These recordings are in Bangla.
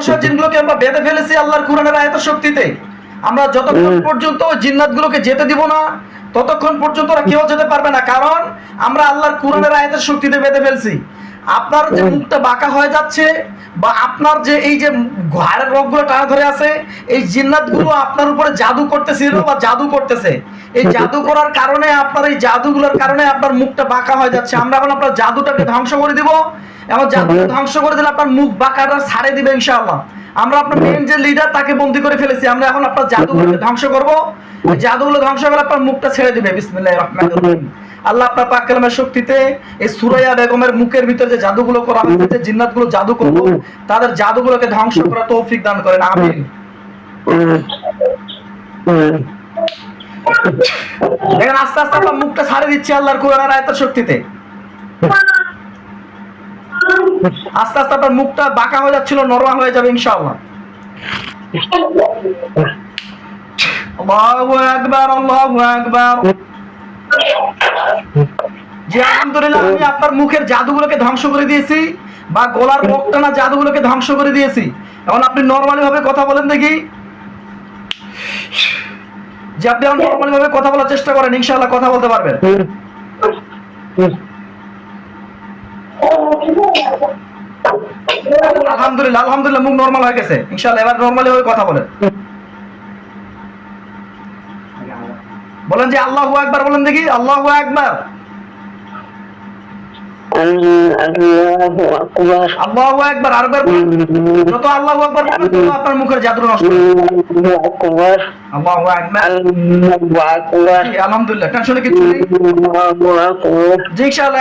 সংশয় জিনগুলোকে আমরা বেঁধে ফেলেছি আল্লাহর কোরআনের আয়াতের শক্তিতে আমরা যতক্ষণ পর্যন্ত জিন্নাতগুলোকে যেতে দিব না ততক্ষণ পর্যন্ত ওরা কেউ যেতে পারবে না। কারণ আমরা আল্লাহর কোরআনের আয়তের শক্তিতে বেঁধে ফেলছি। আপনার যে মুখটা বাঁকা হয়ে যাচ্ছে বা আপনার যে এই যে ঘাড়ের রোগগুলো টানা ধরে আছে এই জিন্নাতগুলো আপনার উপরে জাদু করতেছিল বা জাদু করতেছে। এই জাদু করার কারণে আপনার এই জাদুগুলোর কারণে আপনার মুখটা বাঁকা হয়ে যাচ্ছে। আমরা এখন আপনার জাদুটাকে ধ্বংস করে দিব। এবং জাদুকে ধ্বংস করে দিলে আপনার মুখ বাঁকাটা ছাড়ে দিবে ইনশাআল্লাহ। আমরা আপনার মেন যে লিডার তাকে বন্দি করে ফেলেছি। আমরা এখন আপনার জাদুগুলোকে ধ্বংস করব। জাদুগুলো ধ্বংস করে আপনার মুখটা ছেড়ে দিবে। বিসমিল্লাহির রহমানির রহিম। আল্লাহ আপনার পাক কালামের শক্তিতে এই সুরাইয়া বেগমের মুখের ভিতরে যে জাদুগুলো করা হয়েছে যে জিন্নাতগুলো জাদু করব তাদের জাদুগুলোকে ধ্বংস করা তৌফিক দান করেন আমিন। দেখেন আস্তে আস্তে আপনার মুখটা ছাড়ে দিচ্ছে আল্লাহর কোরআনের আয়াতের শক্তিতে। আস্তে আস্তে আপনার মুখটা বাঁকা হয়ে যাচ্ছিল নরমা হয়ে যাবে ইনশাআল্লাহ। আল্লাহু আকবার আল্লাহু আকবার। আলহামদুলিল্লাহ আমি আপনার মুখের জাদুগুলোকে ধ্বংস করে দিয়েছি বা জাদুগুলোকে ধ্বংস করে দিয়েছি। এখন আপনি নরমালি ভাবে কথা বলেন দেখি। যে আপনি নরমালি ভাবে কথা বলার চেষ্টা করেন, ইনশাআল্লাহ কথা বলতে পারবেন। আলহামদুলিল্লাহ আলহামদুলিল্লাহ, মুখ নর্মাল হয়ে গেছে। ইনশাআল্লাহ এবার নর্মালি ভাবে কথা বলেন। বলেন যে আল্লাহু আকবার, বলেন দেখি, আল্লাহু ইনশাআল্লাহ,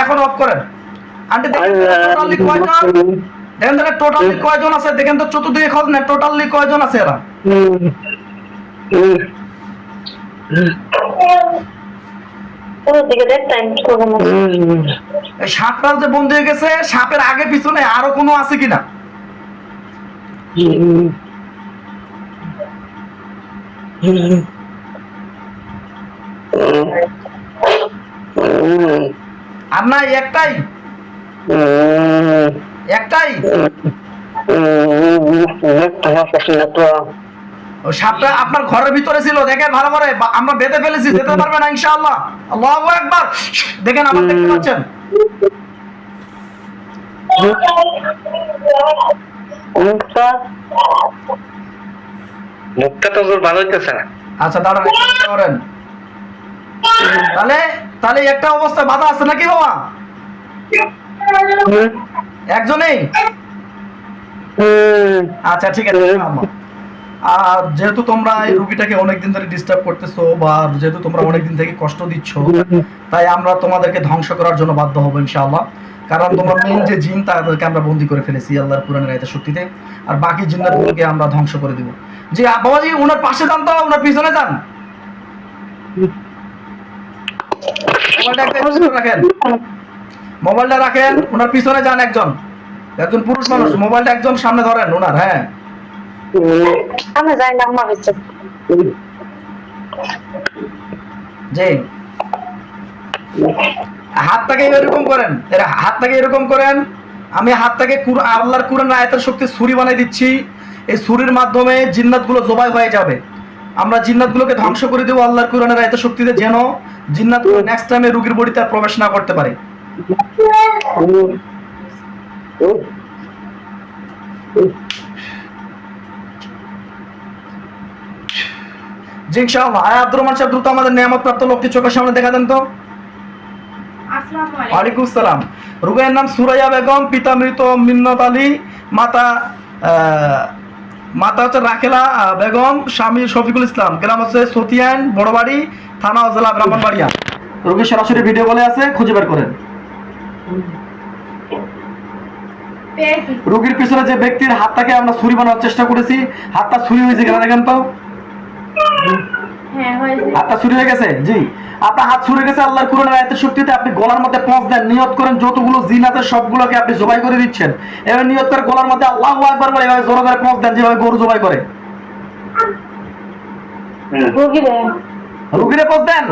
এখন অফ করেন। টোটালি কয়জন? আছে? দেখেন তো চতুর্দিকে খোঁজ না টোটালি কয়জন আছে এরা দিকে দেখতেন কোনো এই সাপটা যে বন্ধ হয়ে গেছে সাপের আগে পিছনে আরও কোনো আছে কিনা আর না একটাই একটাই ওই সাপটা আপনার ঘরের ভিতরে ছিল দেখেন ভালো করে আমরা বেঁধে ফেলেছি যেতে পারবে না ইনশাআল্লাহ। আল্লাহু আকবার। দেখেন আবার দেখতে পাচ্ছেন। মুখটা তো ভালো হইতেছে না। আচ্ছা দাঁড়ান করেন। তাহলে তাহলে একটা অবস্থা বাধা আছে নাকি বাবা? একজনেই? আচ্ছা ঠিক আছে। আর যেহেতু তোমরা এই রুগীটাকে অনেকদিন ধরে ডিস্টার্ব করতেছো বা যেহেতু তোমরা অনেকদিন থেকে কষ্ট দিচ্ছ, তাই আমরা তোমাদেরকে ধ্বংস করার জন্য বাধ্য হব ইনশাআল্লাহ। কারণ তোমরা মেন যে জিন, তাদেরকে আমরা বন্দি করে ফেলেছি আল্লাহর কোরআনের আয়াতের শক্তিতে। আর বাকি জিন্নাতগুলোকে আমরা ধ্বংস করে দিব। আ- বাবাজি ওনার পাশে যান তো ওনার পিছনে যান। মোবাইলটা রাখেন। ওনার পিছনে যান একজন। একজন পুরুষ মানুষ, মোবাইলটা একজন সামনে ধরেন ওনার হ্যাঁ। আমি যাই না আমার হচ্ছে জি হাতটাকে এরকম করেন। এর হাতটাকে এরকম করেন। আমি হাতটাকে আল্লাহর কুরআন আয়াতের শক্তি ছুরি বানিয়ে দিচ্ছি। এই ছুরির মাধ্যমে জিন্নাতগুলো জবাই হয়ে যাবে। আমরা জিন্নাতগুলোকে ধ্বংস করে দেবো আল্লাহর কুরআনের আয়াতের শক্তিতে যেন জিন্নাতগুলো নেক্সট টাইমে রুগীর বডিতে প্রবেশ না করতে পারে। জি ইনশাআল্লাহ। আয় আব্দুর রহমান সাহেব দ্রুত আমাদের নিয়ামত প্রাপ্ত লোকটি চোখের সামনে দেখা দেন তো। ওয়ালাইকুম সালাম নাম সুরাইয়া বেগম পিতা মৃত মিন্নত আলী মাতা মাতা হচ্ছে রাখেলা বেগম স্বামী শফিকুল ইসলাম। গ্রাম হচ্ছে সতিয়ান বড়বাড়ি থানা জেলা ব্রাহ্মণবাড়িয়া। সরাসরি ভিডিও বলে আছে খুঁজে বের করেন। রোগীর পিছনে যে ব্যক্তির হাতটাকে আমরা ছুরি বানানোর চেষ্টা করেছি হাতটা ছুরি হয়েছে কিনা দেখেন তো। হাতটা ছুরি হয়ে গেছে? জি। আপনার হাত ছুরি গেছে আল্লাহর কুরআনের আয়াতের শক্তিতে আপনি গলার মধ্যে পঁচ দেন। নিয়ত করেন যতগুলো জিন আছে সবগুলোকে আপনি জবাই করে দিচ্ছেন। এবার নিয়ত করে গলার মধ্যে আল্লাহু আকবার বলে এভাবে জোরে করে পঁচ দেন যেভাবে গরু জবাই করে। রুগীরে পঁচ দেন।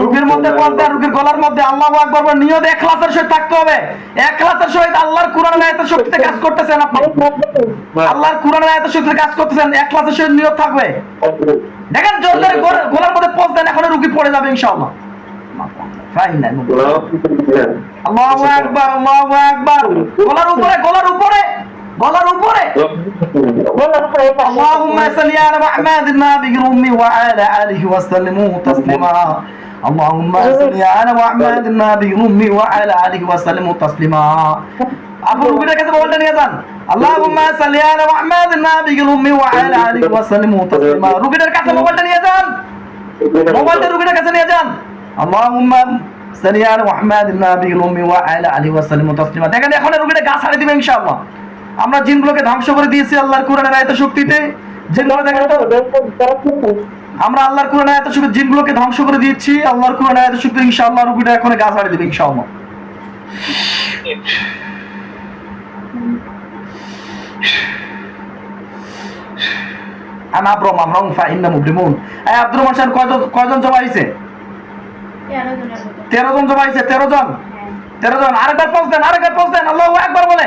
রুগীর মধ্যে বলতে রুগীর গলার মধ্যে আল্লাহ আকবর বলে নিয়ত একলাসের সহিত থাকতে হবে। একলাসের সহিত আল্লাহর কোরআনের আয়াতের শক্তিতে কাজ করতেছেন আপনি। আল্লাহর কোরআনের আয়াতের শক্তিতে কাজ করতেছেন একলাসের সহিত নিয়ত থাকবে। দেখেন জোর করে গলার মধ্যে পোষ দেন এখন রুগী পড়ে যাবে ইনশাআল্লাহ। আল্লাহু আকবার আল্লাহু আকবার। গলার উপরে গলার উপরে। গলার উপরে اللهم صل على محمد النبي الأمي وعلى آله وسلموا تسليما اللهم صل على محمد النبي الأمي وعلى آله وسلموا تسليما আপু রুগীর কাছে মোবাইলটা নিয়ে যান আল্লাহুম্মা সাল্লি আলা মুহাম্মাদিন নাবিয়িল উম্মি ওয়া আলা আলিহি ওয়া সাল্লিমু তাসলিমা রুগীর কাছে মোবাইলটা নিয়ে যান মোবাইলটা রুগীর কাছে নিয়ে যান আল্লাহুম্মা সাল্লি আলা মুহাম্মাদিন নাবিয়িল উম্মি ওয়া আলা আলিহি ওয়া সাল্লিমু তাসলিমা দেখেন এখন রুগীটা গা ছাড়ে দিবে ইনশাআল্লাহ আমরা জিনগুলোকে ধ্বংস করে দিয়েছি আল্লাহর কোরআনের আয়াতের শক্তিতে আমরা আল্লাহর কোরআন আয়াতের শক্তি জিনগুলোকে ধ্বংস করে দিয়েছি, আল্লাহর কোরআন আয়াতের শক্তি ইনশাআল্লাহ রুগীটা এখন গা ছাড়ে দিবে ইনশাআল্লাহ। হয়েছে? তেরো জন জন? তেরো জন। আরেকবার দেন দেন বলে।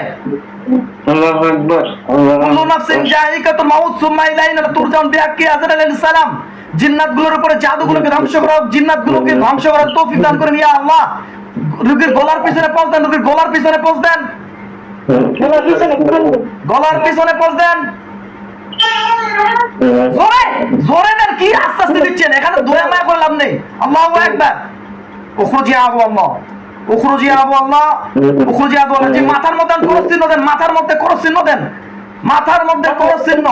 কুল্লু নাফসিন জায়িকাতুল মাউত সুম্মা ইলাইনা তুরজাউন বিহাক্কি আজর আলাইহিস সালাম। জিন্নাতগুলোর উপরে জাদুগুলোকে ধ্বংস করো জিন্নাতগুলোকে ধ্বংস করার তৌফিক দান করেন ইয়া আল্লাহ। রুগীর গলার পিছনে পোস্ট দেন রুগীর গলার পিছনে পোস্ট দেন। গলার পিছনে পোস্ট দেন। জোরে জোরে দেন কি আস্তে আস্তে দিচ্ছেন? এখানে দোয়া মায়া করে লাভ নেই। আল্লাহু আকবার। উখরুজি আবু আল্লাহ। উখরুজিয়া আবু মাথার মধ্যে খরচ চিহ্ন দেন মাথার মধ্যে খরচ চিহ্ন দেন। মাথার মধ্যে খরচ চিহ্ন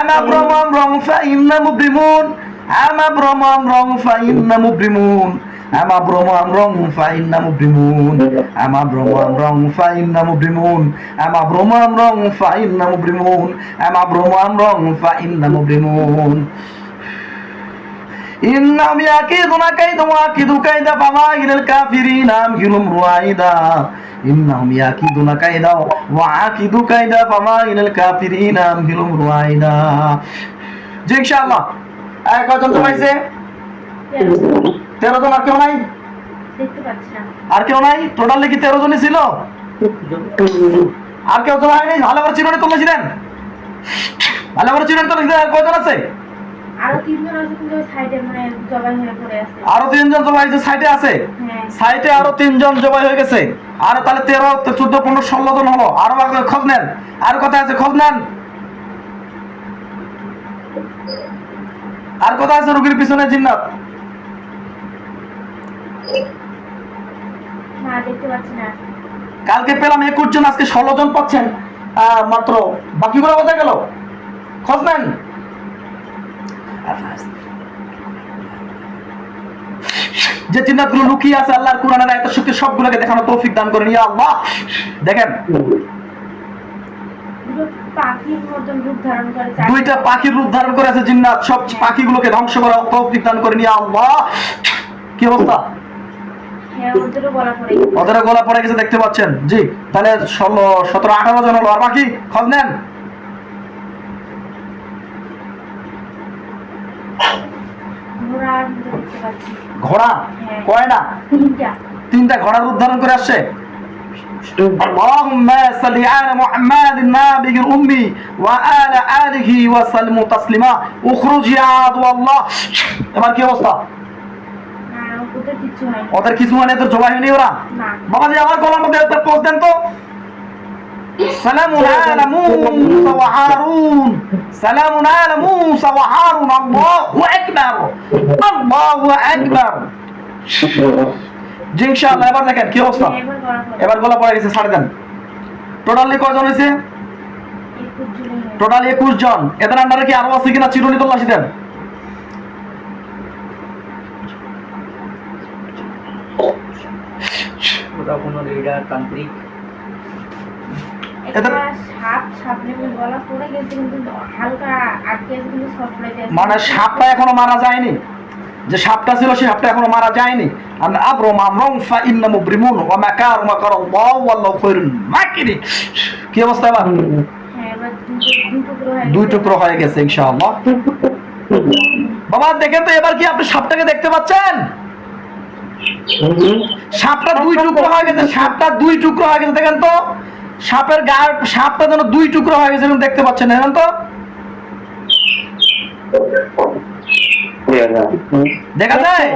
আমা ব্রহ্মম রং ফা ইন্না মুবরিমুন। আমা ব্রহ্মম রং ফা ইন্না মুবরিমুন। আমা ব্রহ্মম রং ফা ইন্না মুবরিমুন। আমা ব্রহ্মম রং ফা ইন্না মুবরিমুন। আমা ব্রহ্মম রং ফা ইন্না মুবরিমুন। ইন্নাম ইয়াকিদুনা কাইদা ওয়া আকিদু কাইদা ফামা ইলাল কাফিরিনা আমহিলুম রুয়াইদা ইন্নাহুম ইয়াকিদুনা কাইদা ওয়া আকিদু কাইদা ফামা ইলাল কাফিরিনা আমহিলুম রুয়াইদা জি ইনশাআল্লাহ। আর কতজন পাইছে 13 জন আর কেউ নাই? আর কেউ নাই? টোটাল কি 13 জনই ছিল? আর কেউ তো ভাই নেই? ভালো করে চিরণি তুলেছিলেন ভালো করে চিরণি তুলেছিলেন আর কজন আছে? আরও তিনজন আছে কিন্তু সাইডে মানে জবাই হয়ে পড়ে আছে। আরও তিনজন সাইডে আছে? হ্যাঁ। সাইটে আরও তিনজন জবাই হয়ে গেছে। আর তাহলে তেরো চোদ্দ পনেরো ষোলো জন হলো। আরও আগে খোঁজ নেন। আর কোথায় আছে? খোঁজ নেন। আর কোথায় আছে রুগীর পিছনে জিন্নাত? না দেখতে পাচ্ছি না। কালকে পেলাম একুশ জন আজকে ষোলো জন পাচ্ছেন। আহ, মাত্র। বাকিগুলো কোথায় গেল? খোঁজ নেন। যে চিন্তাগুলো লুকিয়ে আছে আল্লাহর কোরআনের শক্তি সবগুলোকে দেখানো তৌফিক দান করেন, ইয়া আল্লাহ। দেখেন করে দুইটা পাখির রূপ ধারণ করে জিন্নাত, সব পাখিগুলোকে ধ্বংস করা তৌফিক দান আল্লাহ। কি অবস্থা। ওদের গলা পড়ে গেছে, দেখতে পাচ্ছেন। জি, তাহলে ষোলো, সতেরো, আঠারো জন হলো, আর বাকি? খোঁজ নেন ঘোড়ার মতো দেখতে পাচ্ছি ঘোড়া হ্যাঁ। কয়না তিনটা তিনটা ঘোড়ার রূপ ধারণ করে আসছে اللهم صل على محمد النبي الأمي وآل آله وسلم تسليما اخرج يا عدو الله এবার কি অবস্থা না ওদের কিছু হয়নি ওদের কিছু মানে তোর জবাই হয়নি ওরা না বাবাজি আমার গলার মধ্যে একটা পোস্ট দেন তো সালামুন আলা মুসা ওয়া হারুন সালামুন আলা মুসা ওয়া হারুন আল্লাহু আকবার আল্লাহু আকবার এবার দেখেন কি অবস্থা এবার গলা পড়ে গেছে ছাড়ে দেন টোটালি কয়জন হয়েছে টোটাল একুশ জন এদের আন্ডারে কি আরও আছে কিনা চিরুনি তল্লাশি দেন তান্ত্রিক মানে সাপটা এখনও মারা যায়নি? যে সাপটা ছিল সেই সাপটা এখনও মারা যায়নি? আমি আব্রম আমরং ফা ইন্না মুবরিমুন ওয়া মাকার মাকার আল্লাহ ওয়াল্লাহু খায়রুল মাকিরিন। কি অবস্থা এবার? হ্যাঁ এবার দুটো দুটো টুকরো দুই টুকরো হয়ে গেছে ইনশাআল্লাহ। বাবা দেখেন তো এবার কি আপনি সাপটাকে দেখতে পাচ্ছেন? সাপটা দুই টুকরো হয়ে গেছে সাপটা দুই টুকরো হয়ে গেছে দেখেন তো। সাপের গায়ের সাপটা যেন দুই টুকরো হয়ে গেছে দেখতে পাচ্ছেন দেখেন তো? দেখা যায়?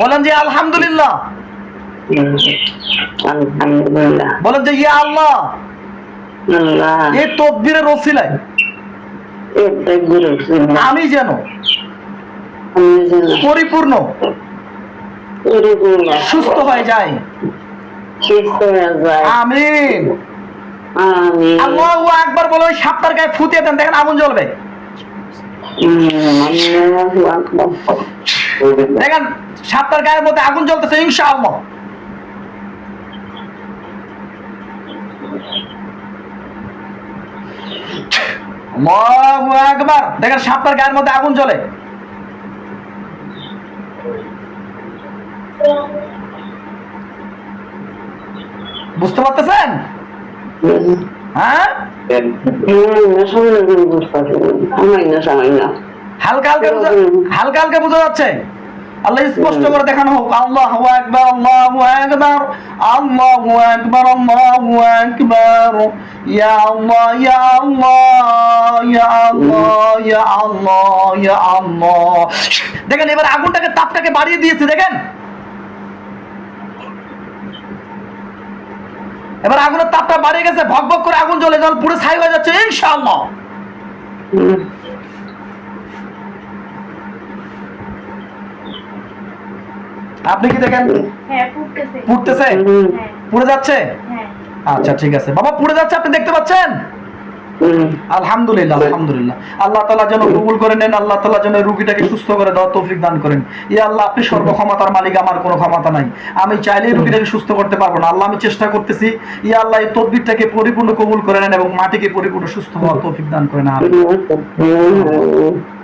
বলেন যে আলহামদুলিল্লাহ। বলেন যে ইয়া আল্লাহ। এই আমি যেন পরিপূর্ণ। সুস্থ হয়ে যাই। সুস্থ হয়ে যায় আমিন। আমি আল্লাহ একবার বলে ওই সাপটার গায়ে ফুটিয়ে দেন দেখেন আগুন জ্বলবে। দেখেন সাপটার গায়ের মধ্যে আগুন জ্বলতেছে ইনশাআল্লাহ। আল্লাহু আকবার। দেখেন সাপটার গায়ের মধ্যে আগুন জ্বলে। বুঝতে পারতেছেন? হ্যাঁ? হালকা হালকা বুঝা যাচ্ছে। আল্লাহ স্পষ্ট করে দেখানো হোক। আল্লাহ আল্লাহ আল্লাহ আল্লাহ ইয়া আল্লাহ ইয়া আল্লাহ ইয়া আল্লাহ ইয়া আল্লাহ ইয়া আল্লাহ। দেখেন, এবার আগুনটাকে, তাপটাকে বাড়িয়ে দিয়েছে, দেখেন। এবার আগুনের তাপটা বাড়িয়ে গেছে ভক ভক করে আগুন জ্বলে জল পুরো ছাই হয়ে যাচ্ছে ইনশাআল্লাহ। আপনি কি দেখেন? হ্যাঁ পুড়তেছে? হ্যাঁ। পুড়ে যাচ্ছে? হ্যাঁ। আচ্ছা ঠিক আছে। বাবা পুড়ে যাচ্ছে আপনি দেখতে পাচ্ছেন? আলহামদুলিল্লাহ আলহামদুলিল্লাহ। আল্লাহ তালা যেন কবুল করে নেন আল্লাহ তালা যেন রুগীটাকে সুস্থ করে দেওয়া তৌফিক দান করেন। ইয়া আল্লাহ আপনি সর্বক্ষমতার মালিক আমার কোনো ক্ষমতা নাই। আমি চাইলেই রুগীটাকে সুস্থ করতে পারব না। আল্লাহ আমি চেষ্টা করতেছি ইয়া আল্লাহ এই তদবিরটাকে পরিপূর্ণ কবুল করে নেন এবং মাটিকে পরিপূর্ণ সুস্থ হওয়ার তৌফিক দান করেন। Mm-hmm.